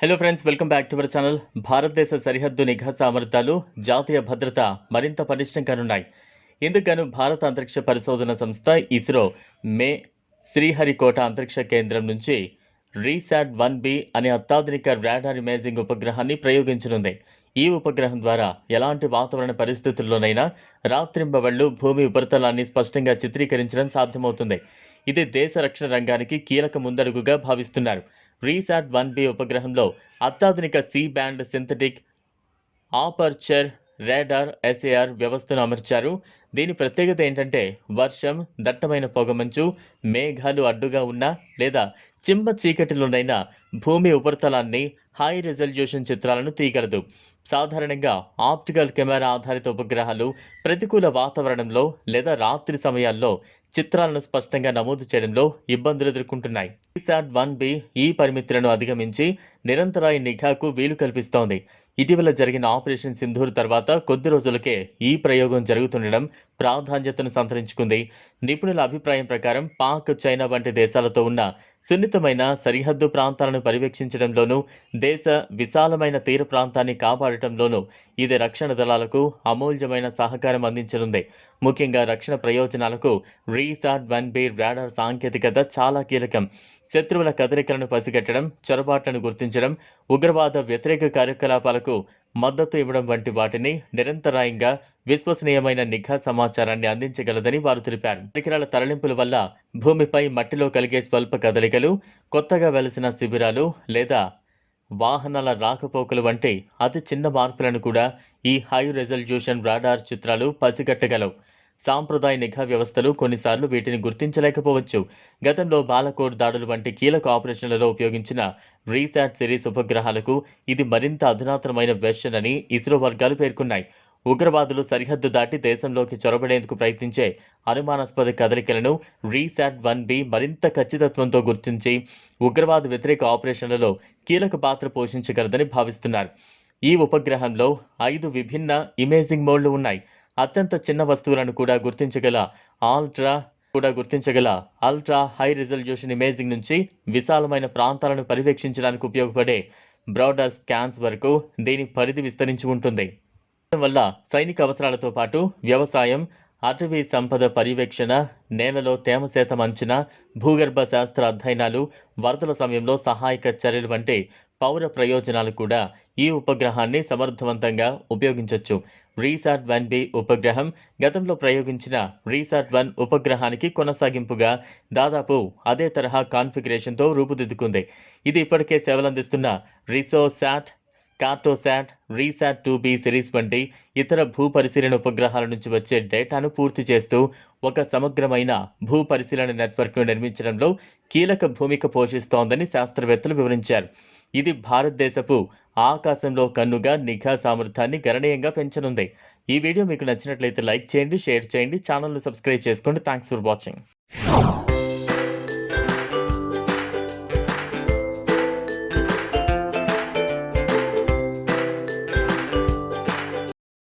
Hello friends welcome back to our channel భారతదేశ సరిహద్దు నిఘా సామర్థ్యాలు జాతీయ భద్రత మరింత పటిష్టం కానున్నాయి ఇందుకు భారత అంతరిక్ష పరిశోధన సంస్థ ఇస్రో మే శ్రీహరికోట అంతరిక్ష కేంద్రం నుంచి రీశాట్ వన్ బి అనే అత్యాధునిక రాడార్ ఇమేజింగ్ ఉపగ్రహాన్ని ప్రయోగించనుంది ఈ ఉపగ్రహం ద్వారా ఎలాంటి వాతావరణ పరిస్థితుల్లోనైనా రాత్రింబవళ్ళు భూమి ఉపరితలాన్ని స్పష్టంగా చిత్రీకరించడం సాధ్యమవుతుంది ఇది దేశ రక్షణ రంగానికి కీలక ముందడుగుగా భావిస్తున్నారు రీసాట్ వన్ బి ఉపగ్రహంలో అత్యాధునిక C band synthetic aperture radar SAR వ్యవస్థను అమర్చారు. దీని ప్రత్యేకత ఏంటంటే వర్షం దట్టమైన పొగమంచు మేఘాలు అడ్డుగా ఉన్నా లేదా చిమ్మ చీకటిలోనైనా భూమి ఉపరితలాన్ని హై రిజల్యూషన్ చిత్రాలను తీయగలదు సాధారణంగా ఆప్టికల్ కెమెరా ఆధారిత ఉపగ్రహాలు ప్రతికూల వాతావరణంలో లేదా రాత్రి సమయాల్లో చిత్రాలను స్పష్టంగా నమోదు చేయడంలో ఇబ్బందులు ఎదుర్కొంటున్నాయి. ఈసాట్ వన్ బి ఈ పరిమితులను అధిగమించి నిరంతరాయ నిఘాకు వీలు కల్పిస్తోంది. ఇటీవల జరిగిన ఆపరేషన్ సింధూర్ తర్వాత కొద్ది రోజులకే ఈ ప్రయోగం జరుగుతుండడం ప్రాధాన్యతను సంతరించుకుంది. నిపుణుల అభిప్రాయం ప్రకారం పాక్ చైనా వంటి దేశాలతో ఉన్న సున్నితమైన సరిహద్దు ప్రాంతాలను పర్యవేక్షించడంలోనూ దేశ విశాలమైన తీర ప్రాంతాన్ని కాపాడటంలోనూ ఇది రక్షణ దళాలకు అమూల్యమైన సహకారం అందించనుంది. ముఖ్యంగా రక్షణ ప్రయోజనాలకు రీసాట్ వన్ బి రాడార్ సాంకేతికత చాలా కీలకం. శత్రువుల కదలికలను పసిగట్టడం చొరబాట్లను గుర్తించడం ఉగ్రవాద వ్యతిరేక కార్యకలాపాలకు మద్దతు ఇవ్వడం వంటి వాటిని నిరంతరాయంగా విశ్వసనీయమైన నిఘా సమాచారాన్ని అందించగలదని వారు తెలిపారు. పరికరాల తరలింపుల వల్ల భూమిపై మట్టిలో కలిగే స్వల్ప కదలికలు కొత్తగా వెలసిన శిబిరాలు లేదా వాహనాల రాకపోకలు వంటి అతి చిన్న మార్పులను కూడా ఈ హై రెజల్యూషన్ రాడార్ చిత్రాలు పసిగట్టగలవు. సాంప్రదాయ నిఘా వ్యవస్థలు కొన్నిసార్లు వీటిని గుర్తించలేకపోవచ్చు. గతంలో బాలకోట్ దాడులు వంటి కీలక ఆపరేషన్లలో ఉపయోగించిన రీసాట్ సిరీస్ ఉపగ్రహాలకు ఇది మరింత అధునాతనమైన వెర్షన్ అని ఇస్రో వర్గాలు పేర్కొన్నాయి. ఉగ్రవాదులు సరిహద్దు దాటి దేశంలోకి చొరబడేందుకు ప్రయత్నించే అనుమానాస్పద కదలికలను రీసాట్ వన్ బి మరింత ఖచ్చితత్వంతో గుర్తించి ఉగ్రవాద వ్యతిరేక ఆపరేషన్లలో కీలక పాత్ర పోషించగలదని భావిస్తున్నారు. ఈ ఉపగ్రహంలో ఐదు విభిన్న ఇమేజింగ్ మోడ్లు ఉన్నాయి. అత్యంత చిన్న వస్తువులను కూడా గుర్తించగల ఆల్ట్రా కూడా గుర్తించగల అల్ట్రా హై రిజల్యూషన్ ఇమేజింగ్ నుంచి విశాలమైన ప్రాంతాలను పర్యవేక్షించడానికి ఉపయోగపడే బ్రాడర్ స్కాన్స్ వరకు దీని పరిధి విస్తరించి ఉంటుంది. వల్ల సైనిక అవసరాలతో పాటు వ్యవసాయం అటవీ సంపద పర్యవేక్షణ నేలలో తేమ శాతం అంచనా భూగర్భ శాస్త్ర అధ్యయనాలు వరదల సమయంలో సహాయక చర్యలు వంటి పౌర ప్రయోజనాలు కూడా ఈ ఉపగ్రహాన్ని సమర్థవంతంగా ఉపయోగించవచ్చు రీసాట్ వన్ బి ఉపగ్రహం గతంలో ప్రయోగించిన రీసాట్ వన్ ఉపగ్రహానికి కొనసాగింపుగా దాదాపు అదే తరహా కాన్ఫిగరేషన్తో రూపుదిద్దుకుంది. ఇది ఇప్పటికే సేవలందిస్తున్న Resourcesat Cartosat RISAT two B series వంటి ఇతర భూ పరిశీలన ఉపగ్రహాల నుంచి వచ్చే డేటాను పూర్తి చేస్తూ ఒక సమగ్రమైన భూ పరిశీలన నెట్వర్క్ను నిర్మించడంలో కీలక భూమిక పోషిస్తోందని శాస్త్రవేత్తలు వివరించారు. ఇది భారతదేశపు ఆకాశంలో కన్నుగా నిఘా సామర్థ్యాన్ని గణనీయంగా పెంచనుంది. ఈ వీడియో మీకు నచ్చినట్లయితే లైక్ చేయండి షేర్ చేయండి ఛానల్ను సబ్స్క్రైబ్ చేసుకోండి. Thanks for watching.